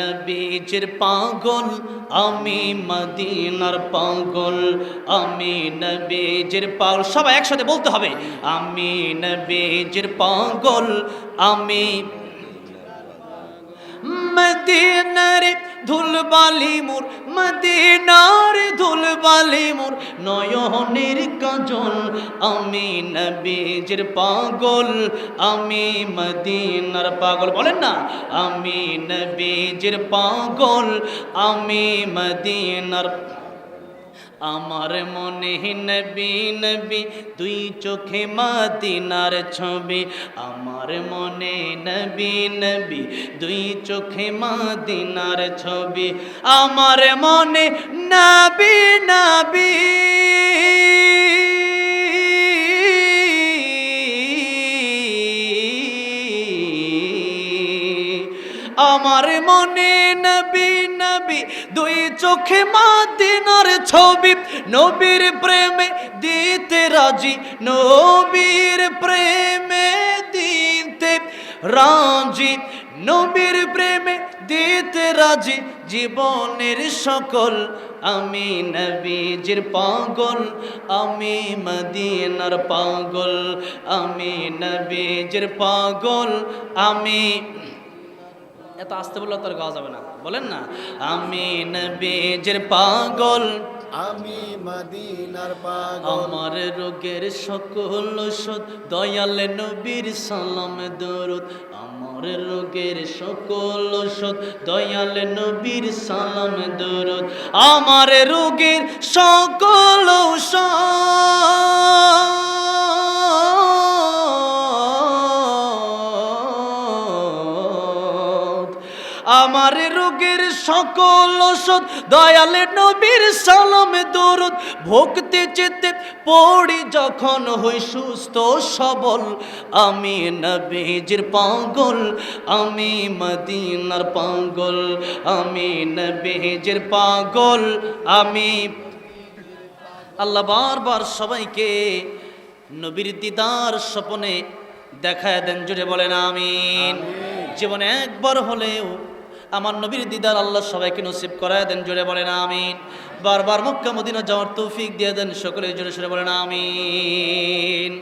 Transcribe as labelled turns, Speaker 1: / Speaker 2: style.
Speaker 1: নবীজির পাগল, আমি মদিনার পাগল আমি নবীজির পাগল। সবাই একসাথে বলতে হবে আমি নবীজির পাগল, আমি মদিনার ধুলবালি মোর, মদিনার ধুলবালি মোর, নয়নের কাজল, আমি নবীজির পাগল, আমি মদিনার পাগল। বলেন না, আমি নবীজির পাগল, আমি মদিনার আমার মনে নবী নবী, দুই চোখে মাদিনার ছবি। আমার মনে নবী বি দুই চোখে মাদিনার ছবি। আমার মনে নবী নবী আমার মনে নবী নবী, দুই চোখে মাদিনার ছবি। নবীর প্রেমে দিতে রাজি, নবীর প্রেমে দিতে রাজি। নবীর প্রেমে দিতে রাজি, জীবনের সকল আমি নবীজির পাগল, আমি মদিনার পাগল, আমি নবীজির পাগল, আমি এত আসতে বললে তোর গাওয়া যাবে না। বলেন না আমি নবীজের পাগল।
Speaker 2: আমি মদিনার পাগল।
Speaker 1: আমার রোগের সকল ওষুধ দয়াল নবীর সালাম দরুদ। আমার রোগের সকল ওষুধ দয়াল নবীর সালাম দরুদ। আমার রোগের সকল ঔষধ আমার রোগের সকল ওষুধ দয়ালে নবীর সালামে দরুদ ভক্তি চেতে পড়ি যখন হই সুস্থ সবল। আমি নবীজির পাগল আমি মদিনার পাগল আমি নবীজির পাগল আমি আল্লাহ বারবার সবাইকে নবীর দিদার স্বপনে দেখায় দেন জুড়ে বলেন আমিন। জীবনে একবার হলেও আমার নবীর দিদার আল্লাহ সবাইকে নসিব করায় দেন, জোরে বলেন আমিন। বারবার মক্কা, মদিনা যাওয়ার তৌফিক দিয়ে দেন সকলে জোরে, সরে বলেন আমিন।